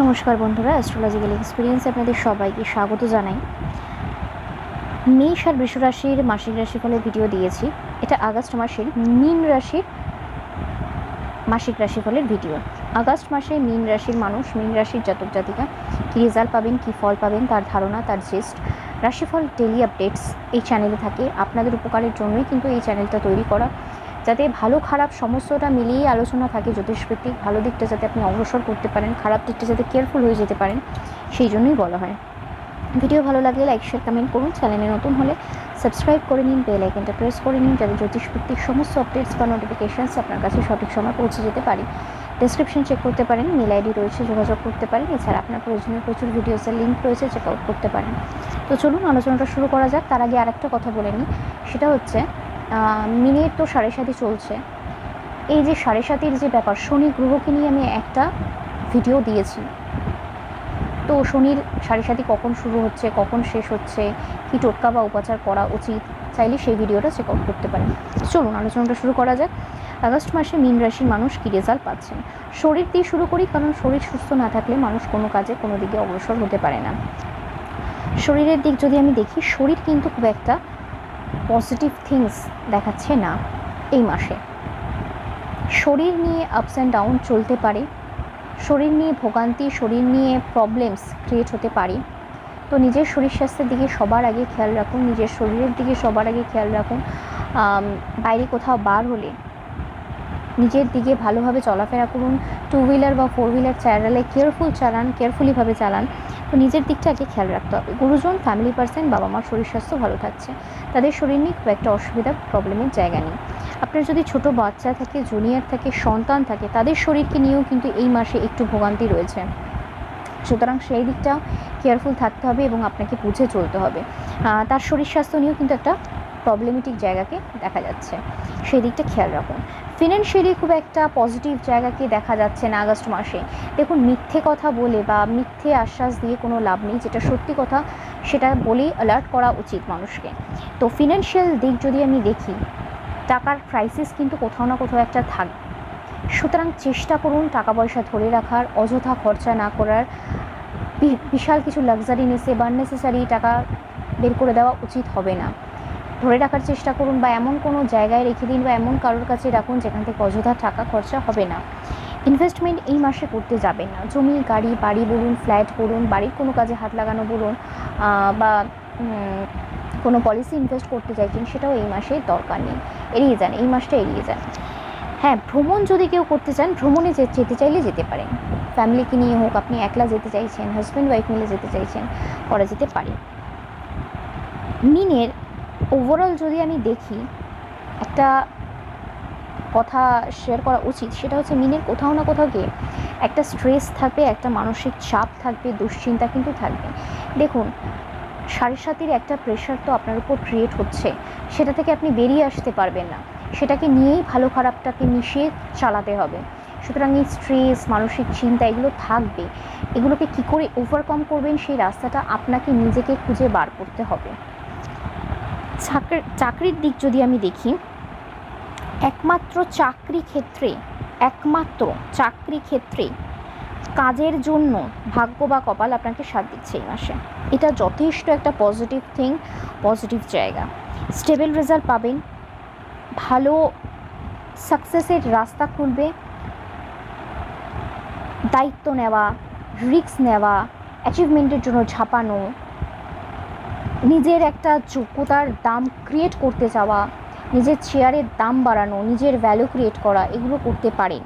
নমস্কার বন্ধুরা astrological experience আপনাদের সবাইকে স্বাগত জানাই। মেষ আর রাশির মাসিক রাশিফলের ভিডিও দিয়েছি। এটা আগস্ট মাসের মীন রাশির মাসিক রাশিফলের ভিডিও। আগস্ট মাসে মীন রাশির মানুষ, মীন রাশির জাতক জাতিকা, কী রেজাল্ট পাবেন, কী ফল পাবেন, তার ধারণা, তার জেস্ট রাশিফল ডেলি আপডেটস এই চ্যানেলে থাকে। আপনাদের উপকারের জন্যই কিন্তু এই চ্যানেলটা তৈরি করা। যাতে ভালো, খারাপ সমস্তটা মিলিয়ে আলোচনা থাকে জ্যোতিষভিত্তিক, ভালো দিকটা যাতে আপনি অগ্রসর করতে পারেন, খারাপ দিকটা যাতে কেয়ারফুল হয়ে যেতে পারেন, সেই জন্যই বলা হয়। ভিডিও ভালো লাগলে লাইক শেয়ার কমেন্ট করুন। চ্যানেলে নতুন হলে সাবস্ক্রাইব করে নিন বেল আইকনটা প্রেস করে নিন যাতে জ্যোতিষভিত্তিক সমস্ত আপডেটস বা নোটিফিকেশানস আপনার কাছে সঠিক সময় পৌঁছে যেতে পারি। ডেসক্রিপশন চেক করতে পারেন মেল আইডি রয়েছে, যোগাযোগ করতে পারেন। এছাড়া আপনার প্রয়োজনীয় প্রচুর ভিডিওসের লিঙ্ক রয়েছে চেক আউট করতে পারেন। তো চলুন আলোচনাটা শুরু করা যাক। তার আগে আরেকটা কথা বলে নিই। সেটা হচ্ছে মিনিট তো সাড়ে সাতই চলছে। এই যে সাড়ে সাতির যে ব্যাপার, শনি গ্রহকে নিয়ে আমি একটা ভিডিও দিয়েছি। তো শনির সাড়ে সাতি কখন শুরু হচ্ছে, কখন শেষ হচ্ছে, কী টোটকা বা উপাচার করা উচিত, চাইলে সেই ভিডিওটা চেক আউট করতে পারেন। চলুন, আলোচনাটা শুরু করা যাক। আগস্ট মাসে মীন রাশির মানুষ কী রেজাল্ট পাচ্ছেন? শরীর দিয়ে শুরু করি, কারণ শরীর সুস্থ না থাকলে মানুষ কোনো কাজে কোনো দিকে অগ্রসর হতে পারে না। শরীরের দিক যদি আমি দেখি, শরীর কিন্তু খুব একটা পজিটিভ থিংস দেখাচ্ছে না এই মাসে। শরীর নিয়ে আপস অ্যান্ড ডাউন চলতে পারে, শরীর নিয়ে ভোগান্তি, শরীর নিয়ে প্রবলেমস ক্রিয়েট হতে পারে। তো নিজের শরীর স্বাস্থ্যের দিকে সবার আগে খেয়াল রাখুন, নিজের শরীরের দিকে সবার আগে খেয়াল রাখুন। বাইরে কোথাও বার হলে নিজের দিকে ভালোভাবে চলাফেরা করুন টু হুইলার বা ফোর হুইলার চালালে কেয়ারফুল চালান কেয়ারফুলিভাবে চালান। নিজের দিকটা আগে খেয়াল রাখতে হবে। গুরুজন ফ্যামিলি পার্সন বাবা মার শরীর স্বাস্থ্য ভালো থাকছে। তাদের শরীর নিয়ে খুব একটা অসুবিধা প্রবলেমের জায়গা নেই। আপনার যদি ছোট বাচ্চা থাকে জুনিয়র থাকে, সন্তান থাকে, তাদের শরীরকে নিয়েও কিন্তু এই মাসে একটু ভোগান্তি রয়েছে। সুতরাং সেই দিকটা কেয়ারফুল থাকতে হবে এবং আপনাকে বুঝে চলতে হবে। তার শরীর স্বাস্থ্য নিয়েও কিন্তু একটা প্রবলেমেটিক জায়গাকে দেখা যাচ্ছে। সেই দিকটা খেয়াল রাখুন। ফিনান্সিয়ালি খুব একটা পজিটিভ জায়গাকে দেখা যাচ্ছে না আগস্ট মাসে। দেখুন, মিথ্যে কথা বলে বা মিথ্যে আশ্বাস দিয়ে কোনো লাভ নেই, যেটা সত্যি কথা, সেটা বলেই অ্যালার্ট করা উচিত মানুষকে। তো ফিনান্সিয়াল দিক যদি আমি দেখি, টাকার ক্রাইসিস কিন্তু কোথাও না কোথাও একটা থাকবে সুতরাং চেষ্টা করুন টাকা পয়সা ধরে রাখার, অযথা খরচা না করার বিশাল কিছু লাক্সারি নেসে বা নেসেসারি টাকা বের করে দেওয়া উচিত হবে না। ধরে রাখার চেষ্টা করুন বা এমন কোনো জায়গায় রেখে দিন বা এমন কারোর কাছে রাখুন যেখান থেকে অযথা টাকা খরচা হবে না। ইনভেস্টমেন্ট এই মাসে করতে যাবেন না। জমি, গাড়ি, বাড়ি বলুন ফ্ল্যাট বলুন বাড়ির কোনো কাজে হাত লাগানো বলুন বা কোনো পলিসি ইনভেস্ট করতে চাইছেন সেটাও এই মাসে দরকার নেই। এড়িয়ে যান, এই মাসটা এড়িয়ে যান। হ্যাঁ ভ্রমণ যদি কেউ করতে চান, ভ্রমণে যেতে চাইলে যেতে পারেন। ফ্যামিলিকে নিয়ে হোক, আপনি একলা যেতে চাইছেন হাজব্যান্ড ওয়াইফ মিলে যেতে চাইছেন, করা যেতে পারে। মিনের ওভারঅল যদি আমি দেখি, একটা কথা শেয়ার করা উচিত, সেটা হচ্ছে মিনের কোথাও না কোথাও গিয়ে একটা স্ট্রেস থাকবে, একটা মানসিক চাপ থাকবে, দুশ্চিন্তা কিন্তু থাকবে। দেখুন, সাড়ে সাতির একটা প্রেশার তো আপনার উপর ক্রিয়েট হচ্ছে, সেটা থেকে আপনি বেরিয়ে আসতে পারবেন না। সেটাকে নিয়েই ভালো খারাপটাকে মিশিয়ে চালাতে হবে। সুতরাং এই স্ট্রেস মানসিক চিন্তা এগুলো থাকবে। এগুলোকে কি করে ওভারকাম করবেন, সেই রাস্তাটা আপনাকে নিজেকে খুঁজে বার করতে হবে। চাকরির দিক যদি আমি দেখি, একমাত্র চাকরি ক্ষেত্রে, একমাত্র চাকরি ক্ষেত্রে কাজের জন্য ভাগ্য বা কপাল আপনাকে সাথ দিচ্ছে এই মাসে। এটা যথেষ্ট একটা পজিটিভ থিং পজিটিভ জায়গা। স্টেবল রেজাল্ট পাবেন, ভালো সাকসেসের রাস্তা খুলবে, দায়িত্ব নেওয়া রিস্ক নেওয়া অ্যাচিভমেন্টের জন্য ঝাঁপানো নিজের একটা যোগ্যতার দাম ক্রিয়েট করতে যাওয়া নিজের চেয়ারের দাম বাড়ানো, নিজের ভ্যালু ক্রিয়েট করা, এগুলো করতে পারেন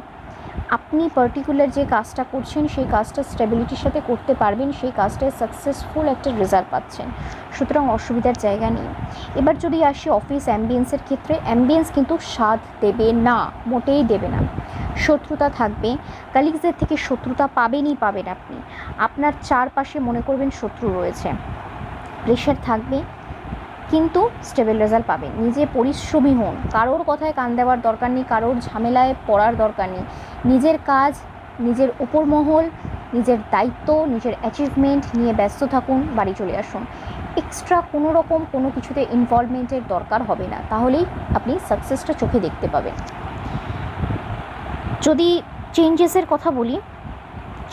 আপনি পার্টিকুলার যে কাজটা করছেন, সেই কাজটা স্টেবিলিটির সাথে করতে পারবেন, সেই কাজটায় সাকসেসফুল একটা রেজাল্ট পাচ্ছেন। সুতরাং অসুবিধার জায়গা নেই। এবার যদি আসি অফিস অ্যাম্বিয়েন্সের ক্ষেত্রে অ্যাম্বিয়েন্স কিন্তু স্বাদ দেবে না, মোটেই দেবে না। শত্রুতা থাকবে। কালিগসদের থেকে শত্রুতা পাবেনই পাবেন আপনি। আপনার চারপাশে মনে করবেন শত্রু রয়েছে। প্রেশার থাকবে, কিন্তু স্টেবল রেজাল্ট পাবেন নিজে পরিশ্রমী হন। কারোর কথায় কান দেওয়ার দরকার নেই, কারোর ঝামেলায় পড়ার দরকার নেই। নিজের কাজ, নিজের উপর মহল নিজের দায়িত্ব, নিজের অ্যাচিভমেন্ট নিয়ে ব্যস্ত থাকুন, বাড়ি চলে আসুন। এক্সট্রা কোনো রকম কোনো কিছুতে ইনভলভমেন্টের দরকার হবে না। তাহলেই আপনি সাকসেসটা চোখে দেখতে পাবেন। যদি চেঞ্জেসের কথা বলি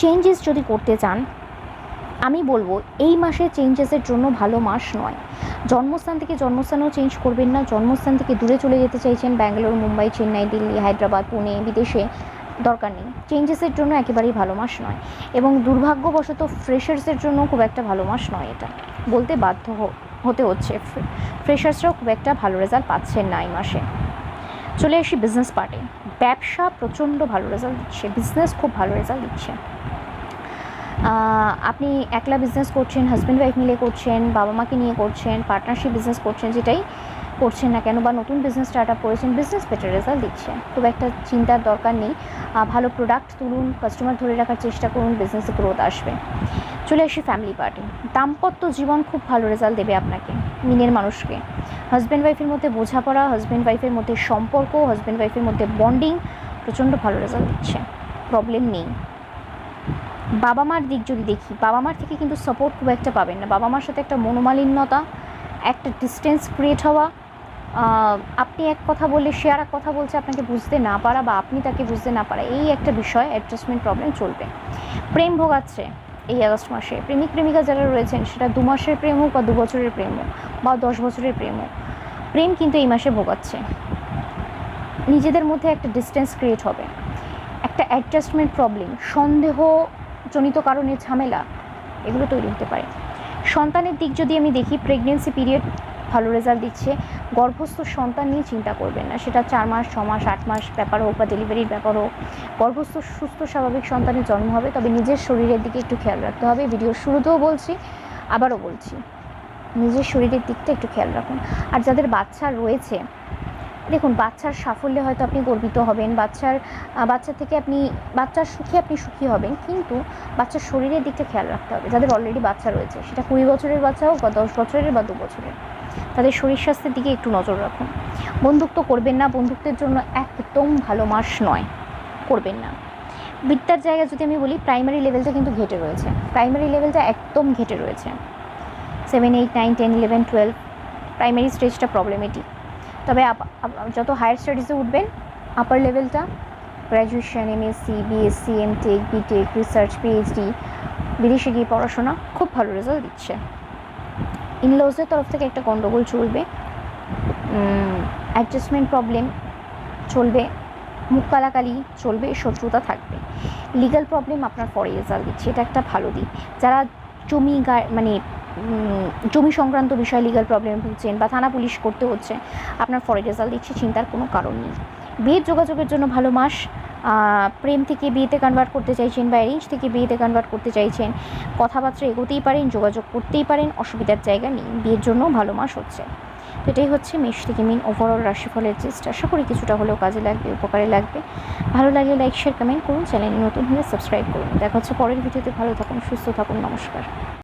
চেঞ্জেস যদি করতে চান আমি বলব, এই মাসে চেঞ্জেসের জন্য ভালো মাস নয়। জন্মস্থান থেকে জন্মস্থানও চেঞ্জ করবেন না। জন্মস্থান থেকে দূরে চলে যেতে চাইছেন ব্যাঙ্গালোর, মুম্বাই, চেন্নাই, দিল্লি, হায়দ্রাবাদ, পুনে, বিদেশে দরকার নেই। চেঞ্জেসের জন্য একেবারেই ভালো মাস নয়। এবং দুর্ভাগ্যবশত ফ্রেশার্সের জন্য খুব একটা ভালো মাস নয় এটা। বলতে বাধ্য হতে হচ্ছে। ফ্রেশার্সরাও খুব একটা ভালো রেজাল্ট পাচ্ছেন না এই মাসে। চলে আসি বিজনেস পার্টে ব্যবসা প্রচণ্ড ভালো রেজাল্ট দিচ্ছে। বিজনেস খুব ভালো রেজাল্ট দিচ্ছে। আপনি একলা বিজনেস করছেন হাজব্যান্ড ওয়াইফ মিলে করছেন বাবা মাকে নিয়ে করছেন পার্টনারশিপ বিজনেস করছেন, যেটাই করছেন না কেন বা নতুন বিজনেস স্টার্ট আপ করেছেন বিজনেস বেটার রেজাল্ট দিচ্ছে খুব একটা চিন্তার দরকার নেই। ভালো প্রোডাক্ট তুলুন কাস্টমার ধরে রাখার চেষ্টা করুন বিজনেসে গ্রোথ আসবে। চলে আসি ফ্যামিলি পার্টি দাম্পত্য জীবন খুব ভালো রেজাল্ট দেবে আপনাকে, মিনের মানুষকে। হাজব্যান্ড ওয়াইফের মধ্যে বোঝাপড়া হাজব্যান্ড ওয়াইফের মধ্যে সম্পর্ক হাজব্যান্ড ওয়াইফের মধ্যে বন্ডিং প্রচণ্ড ভালো রেজাল্ট দিচ্ছে। প্রবলেম নেই। বাবা মার দিক যদি দেখি বাবা মার থেকে কিন্তু সাপোর্ট খুব একটা পাবেন না। বাবা মার সাথে একটা মনোমালিন্যতা, একটা ডিস্টেন্স ক্রিয়েট হওয়া আপনি এক কথা বললে সে আর এক কথা বলছে, আপনাকে বুঝতে না পারা বা আপনি তাকে বুঝতে না পারা, এই একটা বিষয় অ্যাডজাস্টমেন্ট প্রবলেম চলবে। প্রেম ভোগাচ্ছে এই আগস্ট মাসে। প্রেমিক, প্রেমিকা যারা রয়েছেন, সেটা দু মাসের প্রেম হোক বা দু বছরের প্রেম হোক বা দশ বছরের প্রেম হোক প্রেম কিন্তু এই মাসে ভোগাচ্ছে। নিজেদের মধ্যে একটা ডিস্টেন্স ক্রিয়েট হবে। একটা অ্যাডজাস্টমেন্ট প্রবলেম সন্দেহজনিত কারণে ঝামেলা, এগুলো তৈরি হতে পারে। সন্তানের দিক যদি আমি দেখি প্রেগনেন্সি পিরিয়ড ভালো রেজাল্ট দিচ্ছে, গর্ভস্থ সন্তান নিয়ে চিন্তা করবেন না, সেটা চার মাস, ছ মাস, আট মাস, ব্যাপার হোক বা ডেলিভারির ব্যাপার হোক। গর্ভস্থ, সুস্থ, স্বাভাবিক সন্তানের জন্ম হবে, তবে নিজের শরীরের দিকে একটু খেয়াল রাখতে হবে। ভিডিওর শুরুতেও বলছি, আবারও বলছি, নিজের শরীরের দিকটা একটু খেয়াল রাখুন। আর যাদের বাচ্চা রয়েছে দেখুন, বাচ্চার সাফল্যে হয়তো আপনি গর্বিত হবেন, বাচ্চার বাচ্চা থেকে আপনি, বাচ্চার সুখে আপনি সুখী হবেন, কিন্তু বাচ্চার শরীরের দিকটা খেয়াল রাখতে হবে। যাদের অলরেডি বাচ্চা রয়েছে, সেটা কুড়ি বছরের বাচ্চা হোক বা দশ বছরের বা দু বছরের, তাদের শরীর স্বাস্থ্যের দিকে একটু নজর রাখুন। বন্ধুত্ব করবেন না বন্ধুত্বের জন্য একদম ভালো মাস নয়, করবেন না। বিদ্যার জায়গা যদি আমি বলি প্রাইমারি লেভেলটা কিন্তু ঘেটে রয়েছে। প্রাইমারি লেভেলটা একদম ঘেটে রয়েছে। Seven eight nine ten eleven twelve primary স্টেজটা প্রবলেমেটিক তবে যত হায়ার স্টাডিজে উঠবেন আপার লেভেলটা graduation MSc BSc MTech BTech research PhD বিদেশে গিয়ে পড়াশোনা খুব ভালো রেজাল্ট দিচ্ছে। ইনলজের তরফ থেকে একটা গণ্ডগোল চলবে অ্যাডজাস্টমেন্ট প্রবলেম চলবে, মুখ কালাকালি চলবে, শত্রুতা থাকবে। লিগাল প্রবলেম আপনার পরে রেজাল্ট দিচ্ছে, এটা একটা ভালো দিক। যারা জমি মানে জমি সংক্রান্ত বিষয়ে লিগাল প্রবলেম ভুগছেন বা থানা পুলিশ করতে হচ্ছে, আপনার ফরে রেজাল্ট দিচ্ছে, চিন্তার কোনো কারণ নেই। বিয়ের যোগাযোগের জন্য ভালো মাস প্রেম থেকে বিয়েতে কনভার্ট করতে চাইছেন বা অ্যারেঞ্জ থেকে বিয়েতে কনভার্ট করতে চাইছেন, কথাবার্তা এগোতেই পারেন, যোগাযোগ করতেই পারেন, অসুবিধার জায়গা নেই, বিয়ের জন্য ভালো মাস হচ্ছে। তো এটাই হচ্ছে মেষ থেকে মিন ওভারঅল রাশিফলের চেষ্টা আশা করি কিছুটা হলেও কাজে লাগবে, উপকারে লাগবে। ভালো লাগলে লাইক শেয়ার কমেন্ট করুন চ্যানেলে নতুন হলে সাবস্ক্রাইব করুন। দেখা হচ্ছে পরের ভিডিওতে ভালো থাকুন, সুস্থ থাকুন, নমস্কার।